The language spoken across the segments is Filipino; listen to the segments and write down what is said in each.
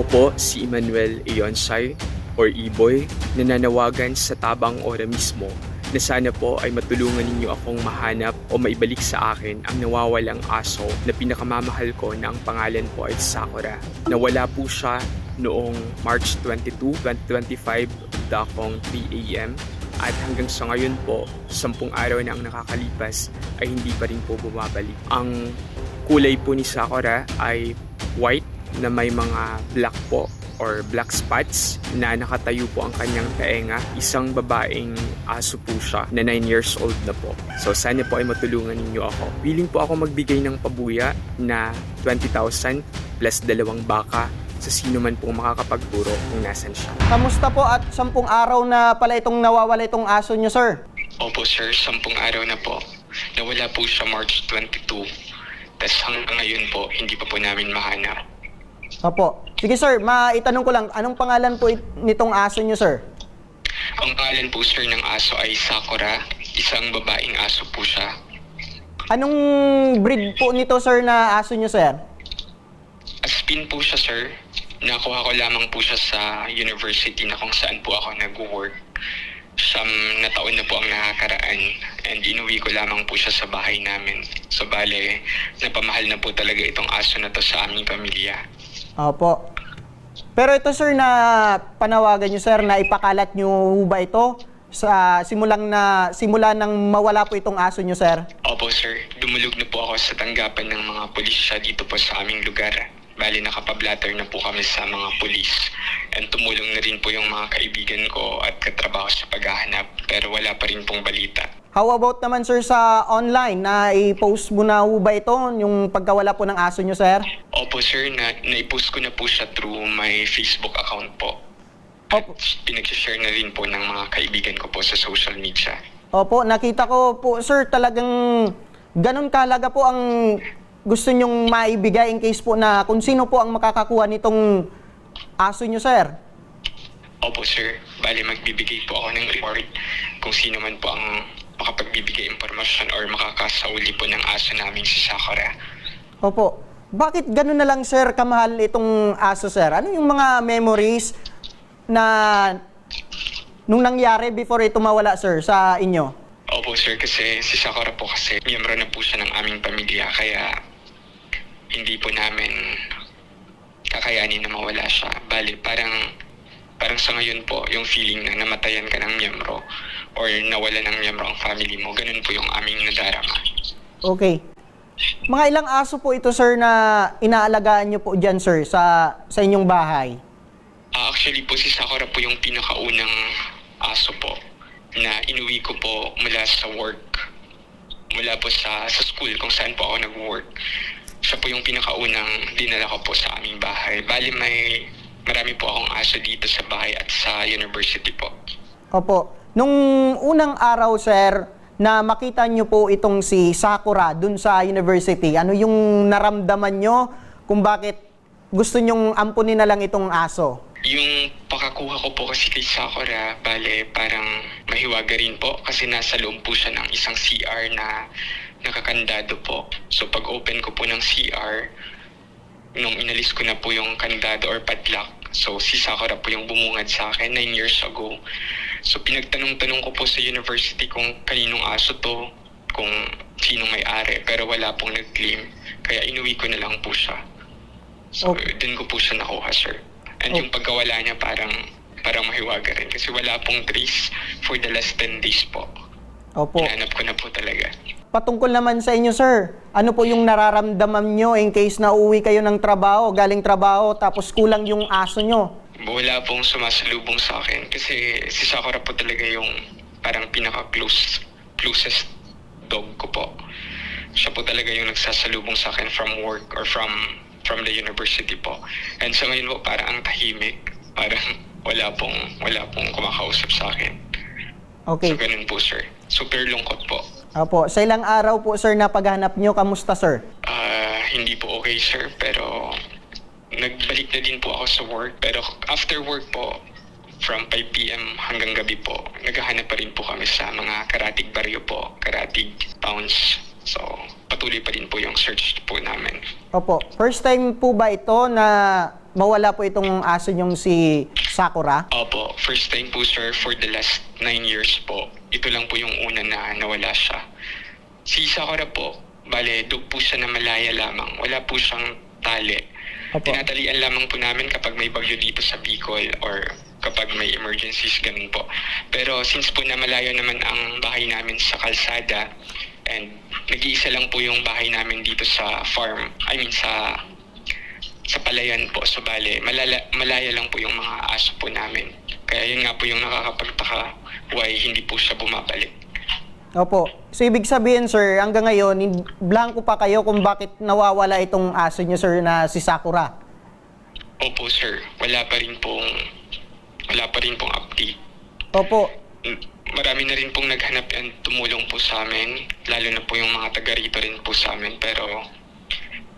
Ako po si Emmanuel Ionsay or Iboy na nanawagan sa tabang ora mismo na sana po ay matulungan ninyo akong mahanap o maibalik sa akin ang nawawalang aso na pinakamamahal ko na ang pangalan po ay Sakura. Nawala po siya noong March 22, 2025 dakong 3 a.m. At hanggang sa ngayon po, sampung araw na ang nakakalipas ay hindi pa rin po bumabalik. Ang kulay po ni Sakura ay white na may mga black po or black spots na nakatayo po ang kanyang taenga. Isang babaeng aso po siya na 9 years old na po. So sana po ay matulungan ninyo ako. Willing po ako magbigay ng pabuya na 20,000 plus dalawang baka sa sino man pong makakapagturo kung nasan siya. Kamusta po at sampung araw na pala itong nawawala itong aso nyo, sir? Opo sir, sampung araw na po. Nawala po siya March 22. Tapos hanggang ngayon po, hindi pa po namin mahanap. Opo. Sige, sir, maitanong ko lang, anong pangalan po it- nitong aso nyo, sir? Ang pangalan po sir ng aso ay Sakura. Isang babaeng aso po siya. Anong breed po nito, sir, na aso nyo, sir? Aspin po siya sir. Nakuha ko lamang po siya sa university na kung saan po ako nag-work. Siyam na taon na po ang nakakaraan and inuwi ko lamang po siya sa bahay namin. So bale, napamahal na po talaga itong aso na to sa aming pamilya. Opo. Pero ito, sir, na panawagan nyo, sir, na ipakalat nyo ba ito sa simulang na simula nang mawala po itong aso nyo, sir? Opo sir, dumulog na po ako sa tanggapan ng mga pulisya dito po sa aming lugar. Bali nakapablatter na po kami sa mga pulis. And tumulong na rin po yung mga kaibigan ko at katrabaho sa paghahanap. Pero wala pa rin pong balita. How about naman, sir, sa online na i-post mo na ho ba ito, yung pagkawala po ng aso nyo, sir? Opo sir, na, naipost ko na po siya through my Facebook account po. At Opo. pinag-share na rin po ng mga kaibigan ko po sa social media. Opo, nakita ko po, sir, talagang ganun kalaga po ang gusto nyong maibigay in case po na kung sino po ang makakakuha nitong aso nyo, sir. Opo sir, bali magbibigay po ako ng report kung sino man po ang makapagbibigay impormasyon or makakasauli po ng aso namin si Sakura. Opo. Bakit ganun na lang, sir, kamahal itong aso, sir? Ano yung mga memories na nung nangyari before ito mawala, sir, sa inyo? Opo sir, kasi si Sakura po kasi miyembro na po siya ng aming pamilya kaya hindi po namin kakayanin na mawala siya. Bali, parang parang sa ngayon po, yung feeling na namatayan ka ng miyembro or nawala ng miyembro ang family mo, ganun po yung aming nadarama. Okay. Mga ilang aso po ito, sir, na inaalagaan nyo po dyan, sir, sa, sa inyong bahay? Ah, actually po, si Sakura po yung pinakaunang aso po na inuwi ko po mula sa work. Mula po sa, sa school kung saan po ako nag-work. Siya po yung pinakaunang dinala ko po sa aming bahay. Bali may marami po akong aso dito sa bahay at sa university po. Opo. Nung unang araw, sir, na makita nyo po itong si Sakura dun sa university, ano yung naramdaman nyo kung bakit gusto nyong ampunin na lang itong aso? Yung pakakuha ko po kasi kay Sakura, bale parang mahiwaga rin po kasi nasa loob po siya ng isang CR na nakakandado po. So pag open ko po ng CR, nung inalis ko na po yung kandado or padlock, so si Sakura po yung bumungad sa akin 9 years ago. So pinagtanong-tanong ko po sa university kung kaninong aso to, kung sinong may-ari, pero wala pong nag-claim. Kaya inuwi ko na lang po siya. So, Okay. dun ko po siya nakuha, sir. And yung pagkawala niya parang parang mahiwaga rin kasi wala pong trace for the last 10 days po. Opo. Hinanap ko na po talaga. Patungkol naman sa inyo, sir, ano po yung nararamdaman nyo in case na uwi kayo ng trabaho, galing trabaho, tapos kulang yung aso nyo? Wala pong sumasalubong sa akin kasi si Sakura po talaga yung parang pinaka-close, closest dog ko po. Siya po talaga yung nagsasalubong sa akin from work or from from the university po. And sa ngayon po parang ang tahimik. Parang wala pong wala pong kumakausap sa akin. Okay. So ganun po sir. Super lungkot po. Opo. Sa ilang araw po, sir, na paghanap nyo, kamusta, sir? Ah, hindi po okay sir pero nagbalik na din po ako sa work pero after work po from 5 p.m. hanggang gabi po naghahanap pa rin po kami sa mga karatig baryo po karatig pounds so patuloy pa rin po yung search po namin Opo. First time po ba ito na mawala po itong aso niyong si Sakura? Opo, first time po sir for the last nine years po. Ito lang po yung una na nawala siya. Si Sakura po, bale, dog po siya na malaya lamang. Wala po siyang tali. Opo. Tinatalian lamang po namin kapag may bagyo dito sa Bicol or kapag may emergencies, ganun po. Pero since po na malayo naman ang bahay namin sa kalsada and nag-iisa lang po yung bahay namin dito sa farm, I mean sa sa palayan po. So bale, malala, malaya lang po yung mga aso po namin. Kaya yun nga po yung nakakapagtaka why hindi po siya bumabalik. Opo. So, ibig sabihin, sir, hanggang ngayon, blanco pa kayo kung bakit nawawala itong aso niyo, sir, na si Sakura. Opo sir, wala pa rin pong wala pa rin pong update. Opo. Marami na rin pong naghanap and tumulong po sa amin, lalo na po yung mga taga rito rin po sa amin, pero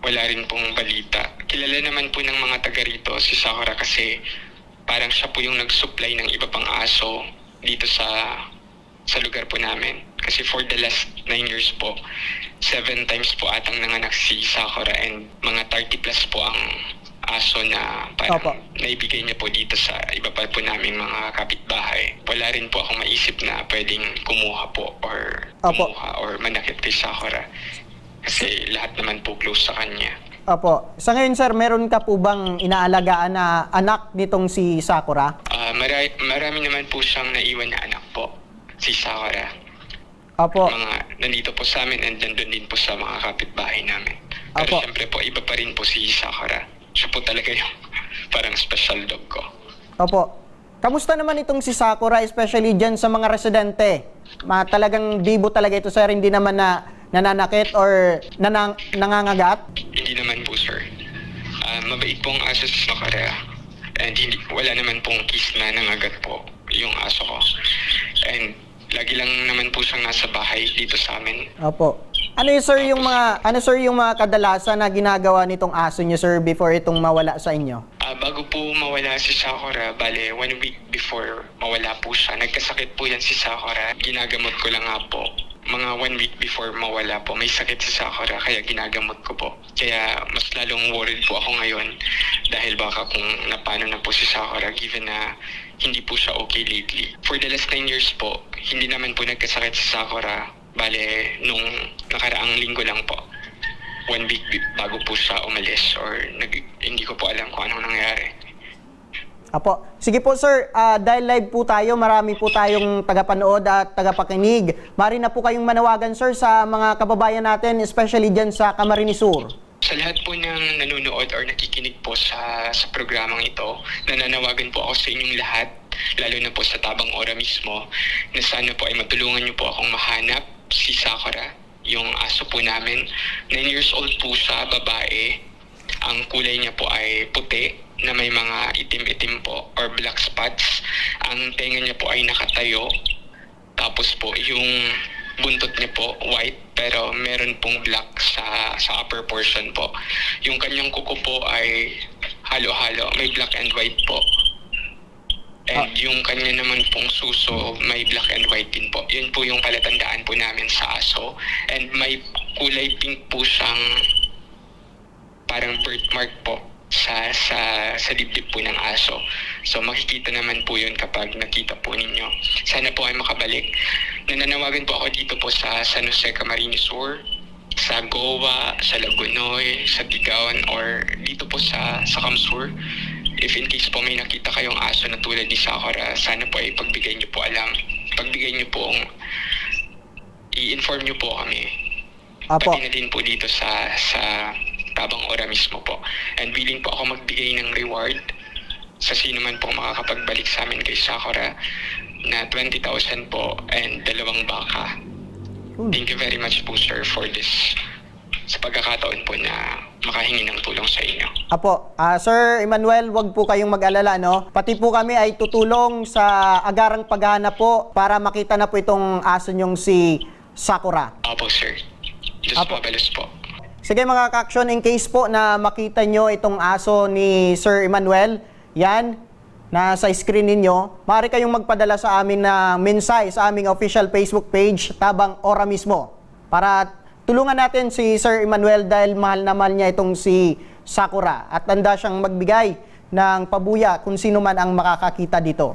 wala rin pong balita. Kilala naman po ng mga taga rito si Sakura kasi parang siya po yung nag-supply ng iba pang aso dito sa sa lugar po namin. Kasi for the last 9 years po, seven times po atang nanganak si Sakura and mga 30 plus po ang aso na parang Opo. naibigay niya po dito sa iba pa po naming mga kapitbahay. Wala rin po akong maisip na pwedeng kumuha po or Opo. kumuha or manakit kay Sakura. Kasi lahat naman po close sa kanya. Opo. Sa ngayon, sir, meron ka po bang inaalagaan na anak nitong si Sakura? Ah, mara- marami naman po siyang naiwan na anak po, si Sakura. Opo. Mga nandito po sa amin and nandun din po sa mga kapitbahay namin. Pero Opo. syempre po, iba pa rin po si Sakura. Siya po talaga yung parang special dog ko. Opo. Kamusta naman itong si Sakura, especially dyan sa mga residente? Ma, talagang bibo talaga ito, sir. Hindi naman na nananakit or nanang, nangangagat? Hindi naman po, sir. Ah, mabait pong aso si Sakura. And hindi, wala naman pong kiss na nangagat po yung aso ko. And lagi lang naman po siyang nasa bahay dito sa amin. Opo. Ano yung sir yung mga ano sir yung mga kadalasan na ginagawa nitong aso niyo sir before itong mawala sa inyo? Ah, bago po mawala si Sakura, bale, one week before mawala po siya, nagkasakit po yan si Sakura. Ginagamot ko lang nga po. Mga one week before mawala po, may sakit si Sakura, kaya ginagamot ko po. Kaya mas lalong worried po ako ngayon dahil baka kung napano na po si Sakura given na hindi po siya okay lately. For the last 9 years po, hindi naman po nagkasakit si Sakura. Bale, nung nakaraang linggo lang po one week bago po siya umalis or nag, hindi ko po alam kung anong nangyari. Apo. Sige po sir, Ah, dahil live po tayo, marami po tayong tagapanood at tagapakinig. Mari na po kayong manawagan sir sa mga kababayan natin, especially dyan sa Camarines Sur. Sa lahat po ng nanonood or nakikinig po sa, sa programang ito, nananawagan po ako sa inyong lahat, lalo na po sa Tabang Ora mismo, na sana po ay matulungan niyo po akong mahanap si Sakura, yung aso po namin. 9 years old po siya, babae. Ang kulay niya po ay puti na may mga itim-itim po or black spots. Ang tenga niya po ay nakatayo. Tapos po yung buntot niya po white pero meron pong black sa sa upper portion po. Yung kanyang kuko po ay halo-halo, may black and white po. And yung kanya naman pong suso, may black and white din po. Yun po yung palatandaan po namin sa aso. And may kulay pink po siyang parang birthmark po sa sa sa dibdib po ng aso. So makikita naman po 'yun kapag nakita po ninyo. Sana po ay makabalik. Nananawagan po ako dito po sa San Jose Camarines Sur, sa Goa, sa Lagunoy, sa Tigaon or dito po sa sa Kamsur. If in case po may nakita kayong aso na tulad ni Sakura, sana po ay pagbigay niyo po alam. Pagbigay niyo po ang i-inform niyo po kami Apo. pati na din po dito sa sa Tabang Ora mismo po. And willing po ako magbigay ng reward sa sino man po makakapagbalik sa amin kay Sakura na 20,000 po and dalawang baka. Thank you very much po sir for this sa pagkakataon po na makahingi ng tulong sa inyo. Apo, ah, Sir Emmanuel, wag po kayong mag-alala, no? Pati po kami ay tutulong sa agarang paghahanap po para makita na po itong aso niyong si Sakura. Opo sir. Diyos Apo. mabalos po. Sige mga ka-action, in case po na makita nyo itong aso ni Sir Emmanuel, yan, nasa screen ninyo, maaari kayong magpadala sa amin na mensahe sa aming official Facebook page, Tabang Ora mismo, para tulungan natin si Sir Emmanuel dahil mahal na mahal niya itong si Sakura. At handa siyang magbigay ng pabuya kung sino man ang makakakita dito.